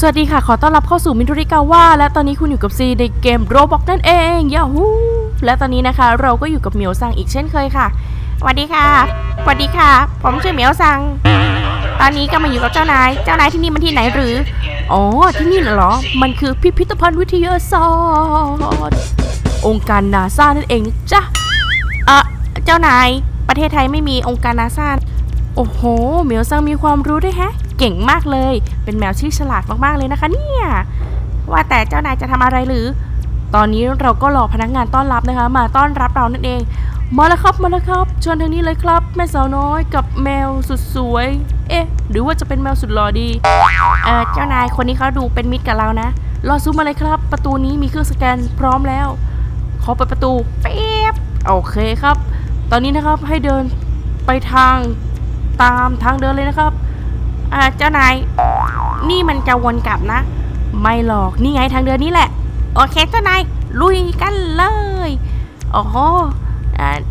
สวัสดีค่ะ ขอต้อนรับเข้าสู่มินทุริกาว่า และตอนนี้คุณอยู่กับซีในเกมโรบอกนั่นเองยาฮูและตอนนี้นะคะ เราก็อยู่กับเหมียวซังอีกเช่นเคยค่ะสวัสดีค่ะสวัสดีค่ะ ผมชื่อเหมียวซัง ตอนนี้ก็มาอยู่กับเจ้านาย เจ้านายที่นี่มันที่ไหนหรืออ๋อที่นี่เหรอ มันคือพิพิธภัณฑ์วิทยาศาสตร์องค์การนาซานั่นเองจ้ะเอะเจ้านายประเทศไทยไม่มีองค์การนาซาโอ้โหเหมียวซังมีความรู้ด้วยแฮะ เก่งมากเลย เป็นแมวที่ฉลาดมากๆเลยนะคะ เนี่ยว่าแต่เจ้านายจะทำอะไรหรือ ตอนนี้เราก็รอพนักงานต้อนรับนะคะ มาต้อนรับเรานั่นเองมาแล้วครับมาแล้วครับชิญทางนี้เลยครับ แม่สาวน้อยกับแมวสุดสวย เอ๊ะ หรือว่าจะเป็นแมวสุดหล่อดีเออเจ้านายคนนี้เขาดูเป็นมิตรกับเรานะรอซูมมาเลยครับ ประตูนี้มีเครื่องสแกนพร้อมแล้วขอเปิดประตูเป๊บโอเคครับ ตอนนี้นะครับให้เดินไปทางตามทางเดินเลยนะครับ อ่าเจ้านาย นี่มันจะวนกลับนะ ไม่หรอก นี่ไงทางเดินนี้แหละ โอเคเจ้านาย ลุยกันเลย โอ้โห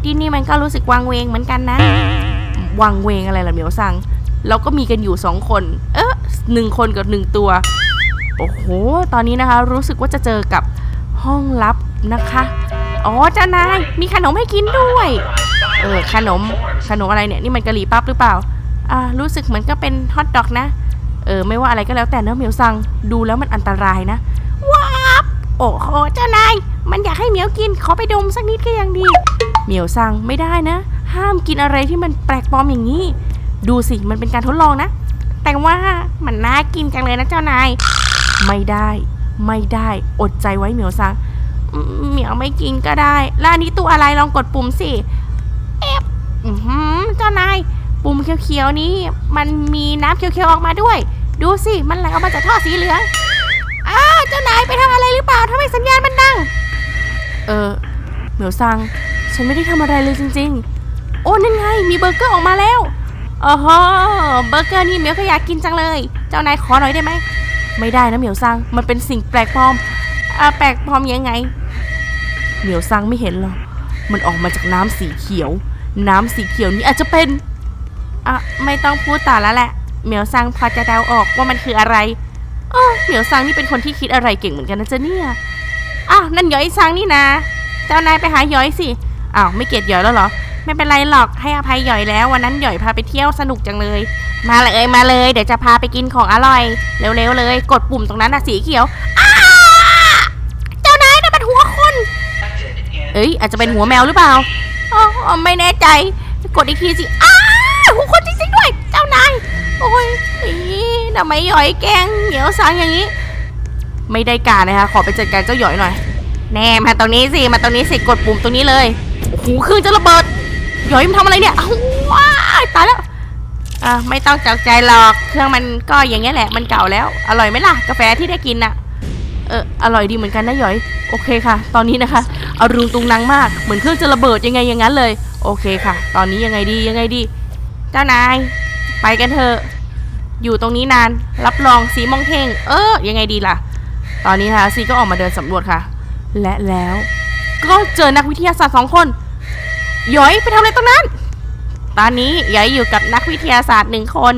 ที่นี่มันก็รู้สึกวังเวงเหมือนกันนะ วังเวงอะไรล่ะเหมียวสังเราก็มีกันอยู่สองคน เออหนึ่งคนกับหนึ่งตัว โอ้โห ตอนนี้นะคะ รู้สึกว่าจะเจอกับห้องลับนะคะ อ๋อเจ้านาย มีขนมให้กินด้วย เออ ขนม ขนมอะไรเนี่ย นี่มันกะหรี่ปั๊บหรือเปล่า อ่ารู้สึกเหมือนก็เป็นฮอทดอกนะ เออ ไม่ว่าอะไรก็แล้วแต่เนื้อเหมียวซัง ดูแล้วมันอันตรายนะ ว้าบโอ้โห เจ้านาย มันอยากให้เหมียวกิน ขอไปดมสักนิดก็ยังดี เหมียวซังไม่ได้นะ ห้ามกินอะไรที่มันแปลกปลอมอย่างนี้ ดูสิ มันเป็นการทดลองนะ แต่ว่ามันน่ากินจังเลยนะเจ้านาย ไม่ได้ ไม่ได้ อดใจไว้เหมียวซัง เหมียวไม่กินก็ได้ แล้วอันนี้ตัวอะไรลองกดปุ่มสิ เอฟอือหือเจ้านาย ปุ่มเขียวๆนี้ มันมีน้ำเขียวๆออกมาด้วย ดูสิ มันไหลออกมาจากท่อสีเหลือง อ้าว เจ้านายไปทำอะไรหรือเปล่าทำไมสัญญาณมันดัง เออ เหมียวซัง ฉันไม่ได้ทำอะไรเลยจริง ๆ โอ้นั่นไง มีเบอร์เกอร์ออกมาแล้วอ๋อฮะเบอร์เกอร์นี่เหมียวก็อยากกินจังเลย เจ้านายขอหน่อยได้ไหม ไม่ได้นะเหมียวซัง มันเป็นสิ่งแปลกปลอมอ่าแปลกปลอมยังไง เหมียวซังไม่เห็นหรอก มันออกมาจากน้ำสีเขียว น้ำสีเขียวนี้อาจจะเป็น อะไม่ต้องพูดต่อแล้วแหละ เหมียวซังพอจะเดาออกว่ามันคืออะไรเออเหมียวซังนี่เป็นคนที่คิดอะไรเก่งเหมือนกันนะเจเนี่ยอ้าวนั่นหยอยซังนี่นะ เจ้านายไปหาหยอยสิอ้าวไม่เกลียดหยอยแล้วเหรอ ไม่เป็นไรหรอกให้อภัยหยอยแล้ว วันนั้นหยอยพาไปเที่ยวสนุกจังเลย มาเลยมาเลยเดี๋ยวจะพาไปกินของอร่อย เร็วๆเลย กดปุ่มตรงนั้นนะสีเขียวอ้าเจ้านายนั่นมันหัวคน เอ้ยอาจจะเป็นหัวแมวหรือเปล่าอ๋ออ๋อไม่แน่ใจกดอีกทีสิ ด้วยเจ้าย โอ้ยอีทำไมหยอยแกงเหนียวสังอย่างนี้ ไม่ได้การนะคะ ขอไปจัดการเจ้าหยอยหน่อย แน่มาตรงนี้สิ มาตรงนี้สิ กดปุ่มตรงนี้เลย โอ้โหเครื่องจะระเบิด หยอยมันทำอะไรเนี่ยว้าตายแล้ว อะไม่ต้องจักใจหรอก เครื่องมันก็อย่างเงี้ยแหละ มันเก่าแล้ว อร่อยไหมล่ะ กาแฟที่ได้กินน่ะ เออ อร่อยดีเหมือนกันนะหยอย โอเคค่ะ ตอนนี้นะคะอารุงตุงนังมาก เหมือนเครื่องจะระเบิดยังไงอย่างนั้นเลย โอเคค่ะ ตอนนี้ยังไงดียังไงดี เจ้านาย ไปกันเถอะ อยู่ตรงนี้นาน รับรองสีมองเท่ง เออ ยังไงดีล่ะ ตอนนี้นะคะซีก็ออกมาเดินสำรวจค่ะ และแล้ว ก็เจอนักวิทยาศาสตร์สองคนหยอยไปทำอะไรตรงนั้น ตอนนี้หยอยอยู่กับนักวิทยาศาสตร์หนึ่งคน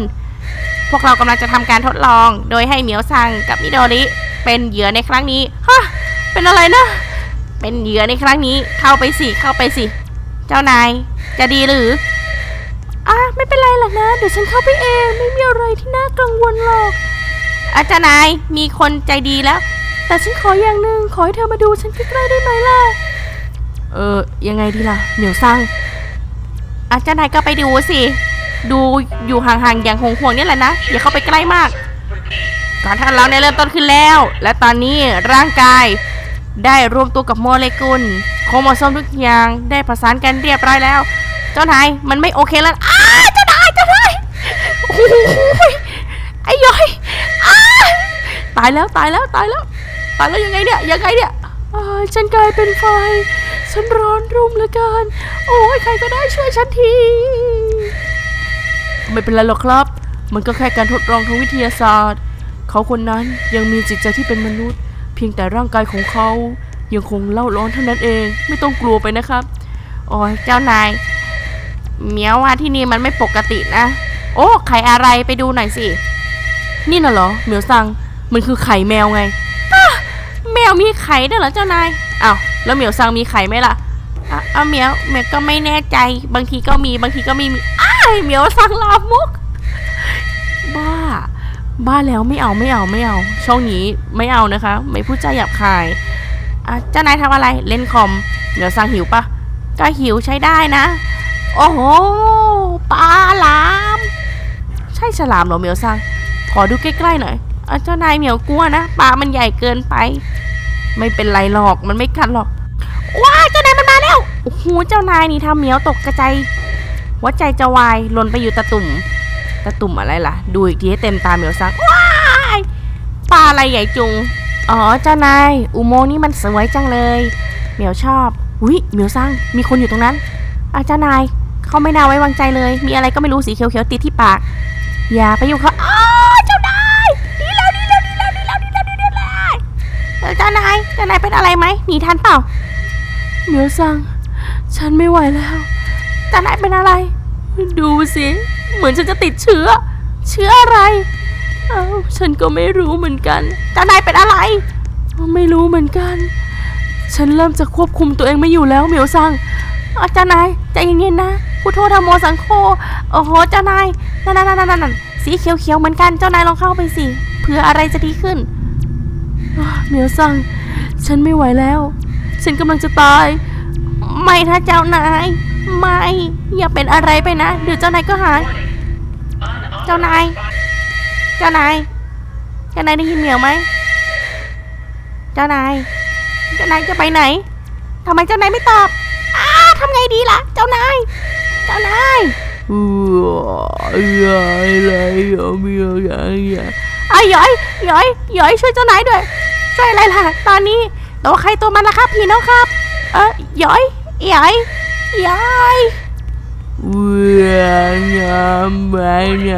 พวกเรากำลังจะทำการทดลอง โดยให้เหมียวซังกับมิโดริเป็นเหยื่อในครั้งนี้ ฮะ เป็นอะไรนะ เป็นเหยื่อในครั้งนี้ เข้าไปสิ เข้าไปสิ เจ้านาย จะดีหรือ อะไม่เป็นไรหรอกนะ เดี๋ยวฉันเข้าไปเองไม่มีอะไรที่น่ากังวลหรอก อาจารย์นายมีคนใจดีแล้ว แต่ฉันขออย่างหนึ่งขอให้เธอมาดูฉันใกล้ๆได้ไหมล่ะ เออยังไงดีล่ะ เหมียวซังอาจารย์นายก็ไปดูสิ ดูอยู่ห่างๆอย่างห่วงๆเนี่ยแหละนะอย่าเข้าไปใกล้มากการทดลองได้เริ่มต้นขึ้นแล้ว และตอนนี้ร่างกายได้รวมตัวกับโมเลกุล โครโมโซมทุกอย่างได้ประสานกันเรียบร้อยแล้ว เจ้านายมันไม่โอเคแล้วอ้าเจ้านายเจ้านาย โอ้โหไอ้ย้อยอตายแล้วตายแล้วตายแล้วตายแล้วยังไงเนี่ยยังไงเนี่ยฉันกลายเป็นไฟ ฉันร้อนรุ่มเหลือเกิน โอ้ยใครก็ได้ช่วยฉันที ไม่เป็นไรหรอกครับ มันก็แค่การทดลองทางวิทยาศาสตร์ เขาคนนั้นยังมีจิตใจที่เป็นมนุษย์ เพียงแต่ร่างกายของเขายังคงเล่าร้อนเท่านั้นเอง ไม่ต้องกลัวไปนะครับ โอ้ยเจ้านาย เมียวว่าที่นี่มันไม่ปกตินะ โอ้ไข่อะไรไปดูหน่อยสิ นี่น่ะเหรอเหมียวซังมันคือไข่แมวไงแมวมีไข่ด้วยเหรอเจ้านายอ้าวแล้วเหมียวซังมีไข่ไหมล่ะอะเอาเหมียวเหมียวก็ไม่แน่ใจ บางทีก็มีบางทีก็ไม่มีอ้ายเหมียวซังลาบมุก บ้า บ้าแล้วไม่เอาไม่เอาไม่เอา ช่องนี้ไม่เอานะคะ ไม่พูดจาหยาบคายอะเจ้านายทำอะไรเล่นคอมเหมียวซังหิวปะก็หิวใช้ได้นะ โอ้โหปลาหลา ช่ฉลามเหรอเหมียวซัง ขอดูใกล้ๆหน่อยเจ้านายเหมียวกลัวนะปลามันใหญ่เกินไป ไม่เป็นไรหรอกมันไม่กัดหรอก ว้าเจ้านายมันมาแล้วโอ้โหเจ้านายนี่ทำเหมียวตกกระจายหัวใจจะวายหล่นไปอยู่ตะตุ่มตะตุ่มอะไรล่ะ ดูอีกทีให้เต็มตาเหมียวซังว้ายปลาอะไรใหญ่จุงอ๋อเจ้านายอุโมงค์นี่มันสวยจังเลย เหมียวชอบอุ้ยเหมียวซังมีคนอยู่ตรงนั้นอาเจ้านายเขาไม่น่าไว้วางใจเลย มีอะไรก็ไม่รู้สีเขียวๆติดที่ปาก อย่าไปยุ่งเขาอ้าเจ้านายดีแล้วดีแล้วดีแล้วดีแล้วดีแล้วดีแล้วดีแล้วเออเจ้านายเจ้านายเป็นอะไรไหมหนีทันเปล่าเหมียวซัง ฉันไม่ไหวแล้วเจ้านายเป็นอะไร ดูสิเหมือนฉันจะติดเชื้อ เชื้ออะไรเอ้าฉันก็ไม่รู้เหมือนกันเจ้านายเป็นอะไร ไม่รู้เหมือนกัน ฉันเริ่มจะควบคุมตัวเองไม่อยู่แล้วเหมียวซัง อาจารย์นายใจเย็นๆนะพุทโธธรรมโมสังโฆโอ้โหเจ้านายนั่นนั่นนั่นนั่นสีเขียวๆเหมือนกันเจ้านายลองเข้าไปสิเผื่ออะไรจะดีขึ้นเหมียวซังฉันไม่ไหวแล้ว ฉันกำลังจะตาย ไม่นะเจ้านายไม่อย่าเป็นอะไรไปนะ เดี๋ยวเจ้านายก็หาย เจ้านาย เจ้านาย เจ้านายได้ยินเหมียวไหม เจ้านาย เจ้านายจะไปไหนทำไมเจ้านายไม่ตอบ ทำไงดีล่ะ เจ้านาย เจ้านายเอออะไรเอาเมียอย่างเงี้ยอ้ายหย้อยหย้อยหย้อยช่วยเจ้านายด้วย ช่วยอะไรล่ะ ตอนนี้ตัวใครตัวมันล่ะครับพี่น้องครับ เออหย้อยหย้อยหย้อยเวียนงามไปไหน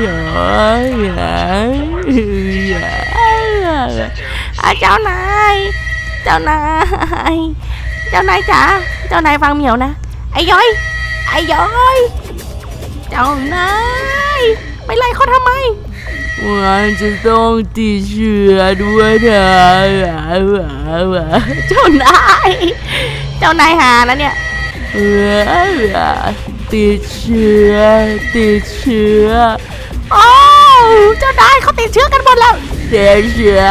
เหรออะเจ้านาย เจ้านาย เจ้านายจ๋า เจ้านายฟังเหมียวนะ ไอ้ย้อย ไอ้ย้อย เจ้านายไปไล่เขาทำไมมันจะต้องติดเชื้อด้วยนะเจ้านาย เจ้านายหานะเนี่ยติดเชื้อ ติดเชื้อ โอ้เจ้านายเขาติดเชื้อกันหมดแล้วติดเชื้อ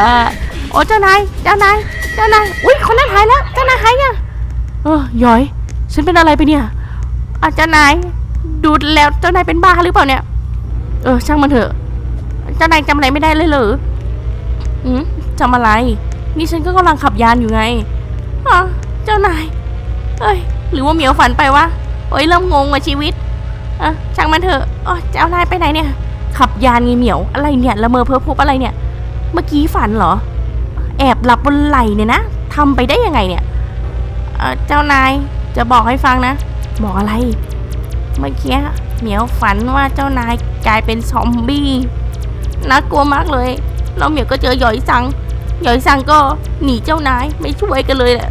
โอ้เจ้านาย เจ้านาย เจ้านาย อุ้ยคนนั้นหายแล้ว เจ้านายหายยัง เออหยอย ฉันเป็นอะไรไปเนี่ย อาเจ้านายดูแล้วเจ้านายเป็นบ้าหรือเปล่าเนี่ย เออ ช่างมันเถอะ เจ้านายจำอะไรไม่ได้เลยเหรออืมจำอะไร นี่ฉันก็กำลังขับยานอยู่ไงอ๋อเจ้านาย เอ้ย หรือว่าเหมียวฝันไปวะโอ้ยเริ่มงงว่ะชีวิตอะช่างมันเถอะอ๋อเจ้านายไปไหนเนี่ย ขับยานไงเหมียว อะไรเนี่ยละเมอเพ้อพบอะไรเนี่ย เมื่อกี้ฝันเหรอ แอบหลับบนไหล่เนี่ยนะทำไปได้ยังไงเนี่ย เอ่อเจ้านายจะบอกให้ฟังนะ บอกอะไร เมื่อกี้เหมียวฝันว่าเจ้านายกลายเป็นซอมบี้น่ากลัวมากเลยแล้วเหมียวก็เจอหยอยสังหยอยสังก็หนีเจ้านายไม่ช่วยกันเลยแหละ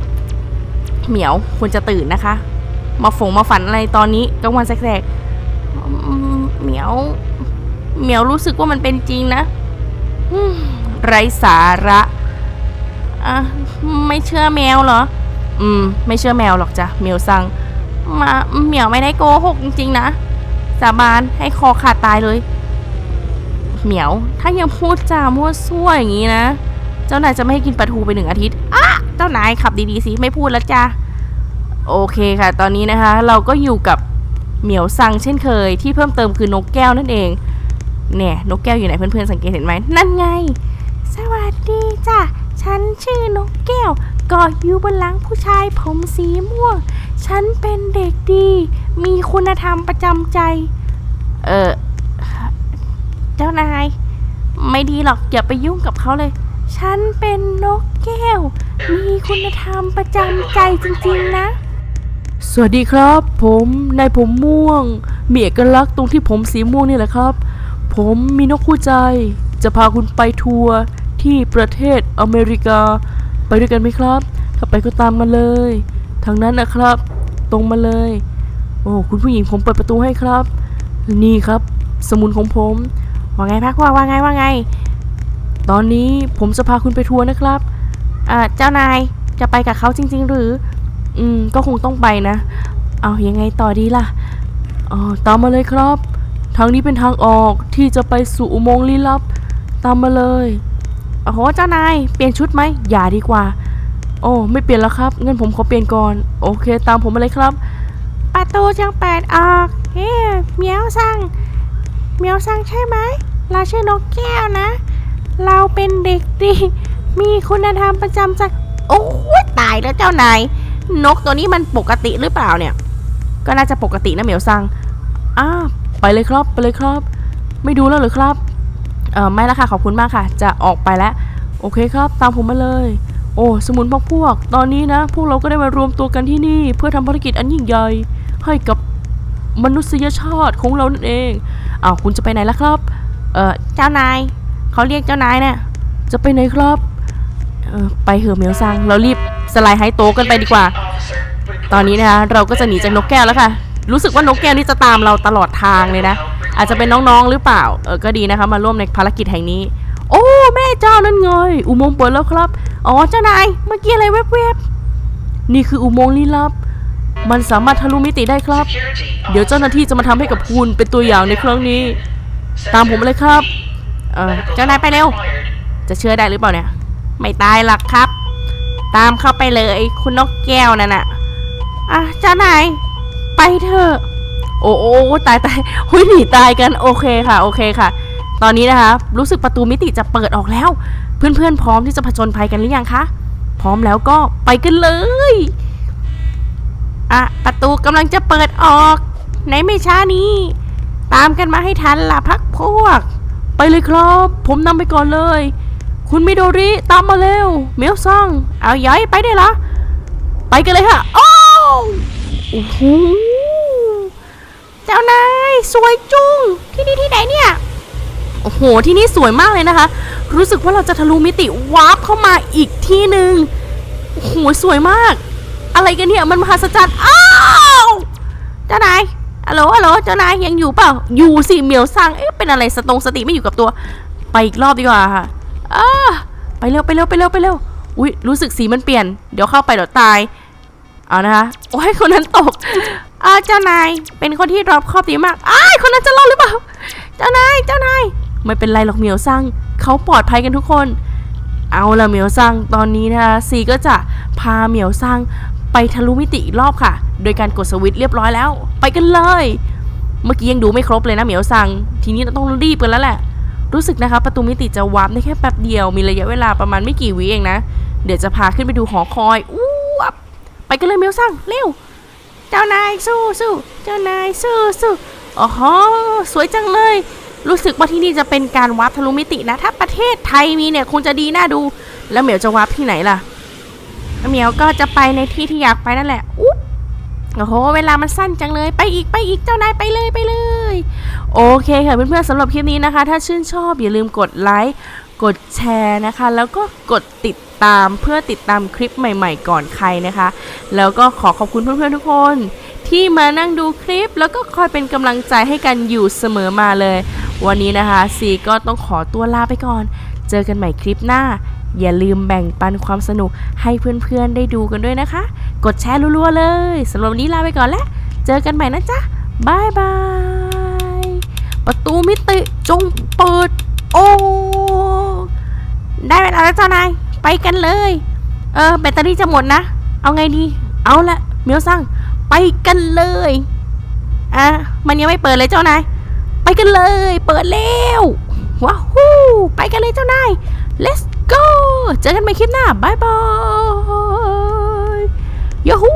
เหมียวควรจะตื่นนะคะ มาฝงมาฝันอะไรตอนนี้กลางวันแสกๆอืมเหมียวเหมียวรู้สึกว่ามันเป็นจริงนะอืมไร้สาระอะไม่เชื่อแมวเหรอ อืม ไม่เชื่อแมวหรอกจ้ะเหมียวสั่งมาเหมียวไม่ได้โกหกจริงๆนะ สาบานให้คอขาดตายเลย เหมียว ถ้ายังพูดจามั่วซั่วอย่างนี้นะ เจ้านายจะไม่ให้กินปลาทูไปหนึ่งอาทิตย์อะเจ้านายขับดีๆสิไม่พูดแล้วจ้ะ โอเคค่ะ ตอนนี้นะคะ เราก็อยู่กับเหมียวซังเช่นเคย ที่เพิ่มเติมคือนกแก้วนั่นเอง เนี่ยนกแก้วอยู่ไหนเพื่อนๆสังเกตเห็นไหมนั่นไง สวัสดีจ้ะ ฉันชื่อนกแก้ว ก็อยู่บนหลังผู้ชายผมสีม่วง ฉันเป็นเด็กดี มีคุณธรรมประจำใจ เออ เจ้านาย ไม่ดีหรอกอย่าไปยุ่งกับเขาเลย ฉันเป็นนกแก้ว มีคุณธรรมประจำใจจริงๆนะ สวัสดีครับ ผมนายผมม่วง มีเอกลักษณ์ตรงที่ผมสีม่วงนี่แหละครับ ผมมีนกคู่ใจ จะพาคุณไปทัวร์ที่ประเทศอเมริกา ไปด้วยกันไหมครับ ถ้าไปก็ตามมาเลย ทางนั้นนะครับ ตรงมาเลย โอ้คุณผู้หญิงผมเปิดประตูให้ครับ นี่ครับ สมุนของผม ว่าไงพักว่าว่าไงว่าไง ตอนนี้ผมจะพาคุณไปทัวร์นะครับอ่าเจ้านายจะไปกับเขาจริง ๆ หรือ อืม ก็คงต้องไปนะ เอายังไงต่อดีล่ะอ๋อตามมาเลยครับ ทางนี้เป็นทางออกที่จะไปสู่อุโมงค์ลี้ลับ ตามมาเลย โอ้โหเจ้านายเปลี่ยนชุดไหมอย่าดีกว่า โอ้ไม่เปลี่ยนแล้วครับงั้นผมขอเปลี่ยนก่อน โอเค ตามผมมาเลยครับ ประตูจังเปิดออกเฮ้เมียวสั่งเมียวสั่งใช่ไหมเราชื่อนกแก้วนะ เราเป็นเด็กดี มีคุณธรรมประจำใจโอ้ตายแล้วเจ้านายนกตัวนี้มันปกติหรือเปล่าเนี่ย ก็น่าจะปกตินะเหมียวสั่งอ้าไปเลยครับไปเลยครับ ไม่ดูแล้วหรือครับ เออไม่ละค่ะขอบคุณมากค่ะ จะออกไปแล้ว โอเคครับตามผมมาเลย โอ้สมุนพวกพวก ตอนนี้นะ พวกเราก็ได้มารวมตัวกันที่นี่ เพื่อทำภารกิจอันยิ่งใหญ่ให้กับมนุษยชาติของเรานั่นเองอ้าวคุณจะไปไหนล่ะครับ เออเจ้านายเขาเรียกเจ้านายเนี่ยจะไปไหนครับเออไปเหอะเหมียวซังเรารีบสไลด์ไฮโตะกันไปดีกว่า ตอนนี้นะคะเราก็จะหนีจากนกแก้วแล้วค่ะ รู้สึกว่านกแก้วนี่จะตามเราตลอดทางเลยนะ อาจจะเป็นน้องๆหรือเปล่า เออก็ดีนะคะ มาร่วมในภารกิจแห่งนี้ โอ้แม่เจ้านั่นไงอุโมงค์เปิดแล้วครับ อ๋อเจ้านายเมื่อกี้อะไรแวบนี่คืออุโมงค์ลี้ลับ มันสามารถทะลุมิติได้ครับ เดี๋ยวเจ้าหน้าที่จะมาทำให้กับคุณเป็นตัวอย่างในครั้งนี้ ตามผมเลยครับ เออเจ้านายไปเร็ว จะเชื่อได้หรือเปล่าเนี่ย ไม่ตายหรอกครับ ตามเข้าไปเลยคุณนกแก้วนั่นน่ะอะเจ้านายไปเถอะ อ้โอ้ตายตายหุยหนีตายกันโอเคค่ะโอเคค่ะ ตอนนี้นะคะ รู้สึกประตูมิติจะเปิดออกแล้ว เพื่อนๆ พร้อมที่จะผจญภัยกันหรือยังคะพร้อมแล้วก็ไปกันเลยอะประตูกำลังจะเปิดออกในไม่ช้านี้ ตามกันมาให้ทันล่ะพักพวก ไปเลยครับ ผมนำไปก่อนเลย คุณมิโดริตามมาเร็วเมียวซังเอาย้อยไปได้เหรอไปกันเลยค่ะโอ้โอ้โห สวยจุงที่นี่ที่ไหนเนี่ยโอ้โหที่นี่สวยมากเลยนะคะ รู้สึกว่าเราจะทะลุมิติวาร์ปเข้ามาอีกที่หนึ่งโอ้โหสวยมาก อะไรกันเนี่ยมันมหัศจรรย์อ้าวเจ้านายฮัลโหลฮัลโหลเจ้านายยังอยู่เปล่าอยู่สิเหมียวซังเอ๊ะเป็นอะไรสตงสติไม่อยู่กับตัว ไปอีกรอบดีกว่าค่ะอ้าไปเร็วไปเร็วไปเร็วไปเร็วอุ้ยรู้สึกสีมันเปลี่ยน เดี๋ยวเข้าไปเดี๋ยวตายเอานะคะโอ้ยคนนั้นตก อ่าเจ้านายเป็นคนที่รอบคอบดีมากอ้ายคนนั้นจะรอดหรือเปล่า เจ้านายเจ้านายไม่เป็นไรหรอกเหมียวซังเขาปลอดภัยกันทุกคน เอาละเหมียวซังตอนนี้นะซีก็จะพาเหมียวซังไปทะลุมิติอีกรอบค่ะ โดยการกดสวิตช์เรียบร้อยแล้ว ไปกันเลย เมื่อกี้ยังดูไม่ครบเลยนะเหมียวซัง ทีนี้เราต้องรีบกันแล้วแหละ รู้สึกนะคะ ประตูมิติจะวาร์ปได้แค่แป๊บเดียว มีระยะเวลาประมาณไม่กี่วิเองนะ เดี๋ยวจะพาขึ้นไปดูหอคอย อู้วบไปกันเลยเหมียวซังเร็ว เจ้านายสู้สู้เจ้านายสู้สู้อ๋อฮสวยจังเลย รู้สึกว่าที่นี่จะเป็นการวาร์ปทะลุมิตินะ ถ้าประเทศไทยมีเนี่ยคงจะดีน่าดู แล้วเหมียวจะวาร์ปที่ไหนล่ะเหมียวก็จะไปในที่ที่อยากไปนั่นแหละอุ๊บโอ้โห เวลามันสั้นจังเลย ไปอีก ไปอีก เจ้านายไปเลย ไปเลย โอเคค่ะเพื่อนๆสำหรับคลิปนี้นะคะ ถ้าชื่นชอบอย่าลืมกดไลค์ กดแชร์นะคะ แล้วก็กดติดตามเพื่อติดตามคลิปใหม่ ๆ ก่อนใครนะคะ แล้วก็ขอขอบคุณเพื่อนๆทุกคน ที่มานั่งดูคลิป แล้วก็คอยเป็นกำลังใจให้กันอยู่เสมอมาเลย วันนี้นะคะซีก็ต้องขอตัวลาไปก่อน เจอกันใหม่คลิปหน้า อย่าลืมแบ่งปันความสนุกให้เพื่อนๆได้ดูกันด้วยนะคะ กดแชร์รัวๆเลยสำหรับวันนี้ลาไปก่อนแล้วเจอกันใหม่นะจ๊ะบายบายประตูมิติจงเปิด โอ้ ได้เวลาแล้วเจ้านาย ไปกันเลย เออแบตเตอรี่จะหมดนะ เอาไงดี เอาละเมียวซังไปกันเลย อะ มันยังไม่เปิดเลยเจ้านาย ไปกันเลย เปิดแล้วว้าวู้ไปกันเลยเจ้านาย let's go เจอกันใหม่คลิปหน้าบายบายยูฮู